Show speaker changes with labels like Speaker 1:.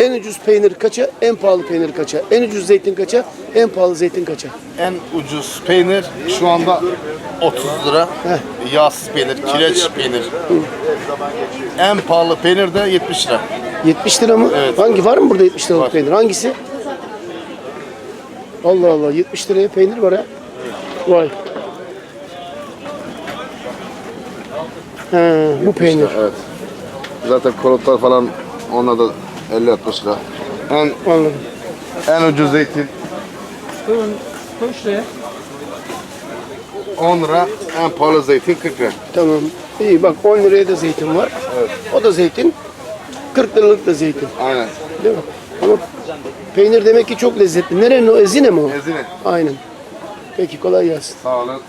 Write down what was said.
Speaker 1: En ucuz peynir kaça? En pahalı peynir kaça? En ucuz zeytin kaça? En pahalı zeytin kaça?
Speaker 2: En ucuz peynir şu anda 30 lira. Yağsız peynir, kireç peynir. En pahalı peynir de 70 lira.
Speaker 1: 70 lira mı?
Speaker 2: Evet.
Speaker 1: Hangi var mı burada 70 liralık
Speaker 2: Var.
Speaker 1: peynir? Hangisi? Allah Allah 70 liraya peynir var ha. Vay. He, bu peynir.
Speaker 2: Evet. Zaten kolotlar falan onlar da 50-60 lira. En
Speaker 1: Anladım.
Speaker 2: en ucuz zeytin 10 lira. En pahalı zeytin 40 lira.
Speaker 1: Tamam. İyi bak 10 liraya da zeytin var. O da zeytin. 40 liralık da zeytin.
Speaker 2: Aynen.
Speaker 1: Değil mi? Ama peynir demek ki çok lezzetli. Nerenin o? Ezine mi o?
Speaker 2: Ezine.
Speaker 1: Aynen. Peki kolay gelsin.
Speaker 2: Sağ olun.